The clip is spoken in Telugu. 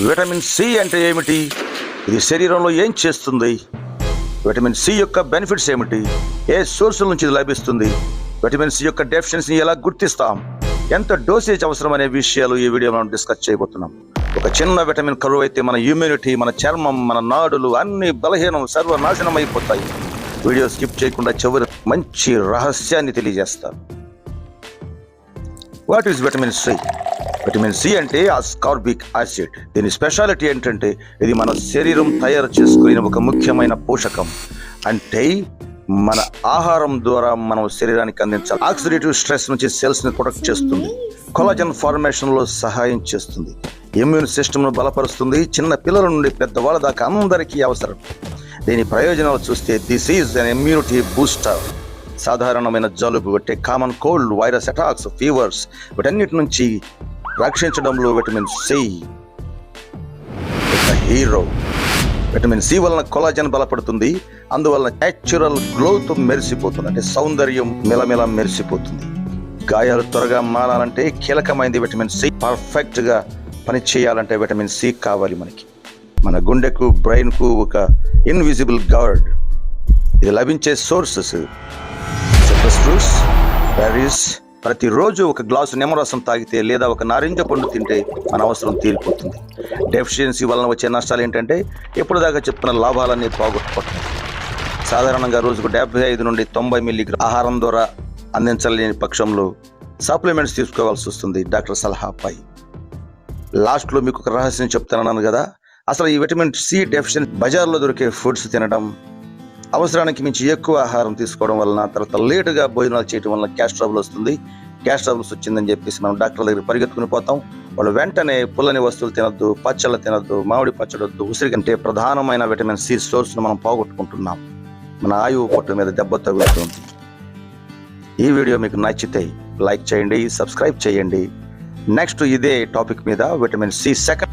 విటమిన్ సి అంటే ఏమిటి? ఇది శరీరంలో ఏం చేస్తుంది? విటమిన్ సి యొక్క బెనిఫిట్స్ ఏమిటి? ఏ సోర్సుల నుంచి ఇది లభిస్తుంది? విటమిన్ సి యొక్క డెఫిషియన్సీని ఎలా గుర్తిస్తాం? ఎంత డోసేజ్ అవసరం అనే విషయాలు ఈ వీడియో మనం డిస్కస్ చేయబోతున్నాం. ఒక చిన్న విటమిన్ కరువు అయితే మన ఇమ్యూనిటీ మన చర్మం మన నాడులు అన్ని బలహీనం సర్వనాశనం అయిపోతాయి. వీడియో స్కిప్ చేయకుండా చివరి మంచి రహస్యాన్ని తెలియజేస్తాను. What is vitamin C? Vitamin C అంటే అస్కార్బిక్ యాసిడ్. దీని స్పెషాలిటీ ఏంటంటే ఇది మన శరీరం తయారు చేసుకునే ఒక ముఖ్యమైన పోషకం. అంటే మన ఆహారం ద్వారా మనం శరీరానికి అందించాలి ఆక్సిడేటివ్ స్ట్రెస్ నుంచి సెల్స్ని ప్రొటెక్ట్ చేస్తుంది. కొలాజన్ ఫార్మేషన్లో సహాయం చేస్తుంది. ఇమ్యూన్ సిస్టమ్ను బలపరుస్తుంది. చిన్న పిల్లల నుండి పెద్దవాళ్ళ దాకా అందరికీ అవసరం. దీని ప్రయోజనాలు చూస్తే this is an immunity booster. సాధారణమైన జలుబు అంటే common cold virus attacks fevers వీటన్నిటి నుంచి రక్షించడంలో vitamin C. Hero. Vitamin C వలన కొలాజన్ బలపడుతుంది. అందువలన న్యాచురల్ గ్లోత్ మెరిసిపోతుంది. అంటే సౌందర్యం మెలమెల మెరిసిపోతుంది. గాయాలు త్వరగా మారాలంటే కీలకమైనది విటమిన్ సి. పర్ఫెక్ట్గా పనిచేయాలంటే పని చేయాలంటే విటమిన్ సి కావాలి మనకి. మన గుండెకు బ్రెయిన్కు ఒక ఇన్విజిబుల్ గార్డ్. ఇది లభించే సోర్సెస్. సిట్రస్ ఫ్రూట్స్ బెర్రీస్ ప్రతిరోజు ఒక గ్లాసు నిమ్మరసం తాగితే లేదా ఒక నారింజ పండు తింటే మన అవసరం తీరిపోతుంది. డెఫిషియన్సీ వలన వచ్చే నష్టాలు ఏంటంటే ఎప్పుడు దాకా చెప్తున్న లాభాలన్నీ పోగొట్టుకోవటం సాధారణంగా రోజుకు డెబ్బై ఐదు నుండి తొంభై మిల్లీ ఆహారం ద్వారా అందించలేని పక్షంలో సప్లిమెంట్స్ తీసుకోవాల్సి వస్తుంది డాక్టర్ సలహాపై లాస్ట్లో మీకు ఒక రహస్యం చెప్తానన్నాను కదా అసలు ఈ విటమిన్ సి డెఫిషియన్ బజార్లో దొరికే ఫుడ్స్ తినడం అవసరానికి మించి ఎక్కువ ఆహారం తీసుకోవడం వలన తర్వాత లేటుగా భోజనాలు చేయడం వలన గ్యాస్ ట్రబుల్ వస్తుంది. గ్యాస్ ట్రబుల్స్ వచ్చిందని చెప్పేసి మనం డాక్టర్ దగ్గర పరిగెత్తుకుని పోతాం. వాళ్ళు వెంటనే పుల్లని వస్తువులు తినొద్దు పచ్చళ్ళు తినొద్దు మామిడి పచ్చడి వద్దు ఉసిరి కంటే ప్రధానమైన విటమిన్ సి సోర్స్ను మనం పోగొట్టుకుంటున్నాం. మన ఆయువు పొట్టు మీద దెబ్బ తగులుతుంది. ఈ వీడియో మీకు నచ్చితే లైక్ చేయండి సబ్స్క్రైబ్ చేయండి. నెక్స్ట్ ఇదే టాపిక్ మీద విటమిన్ సి సెకండ్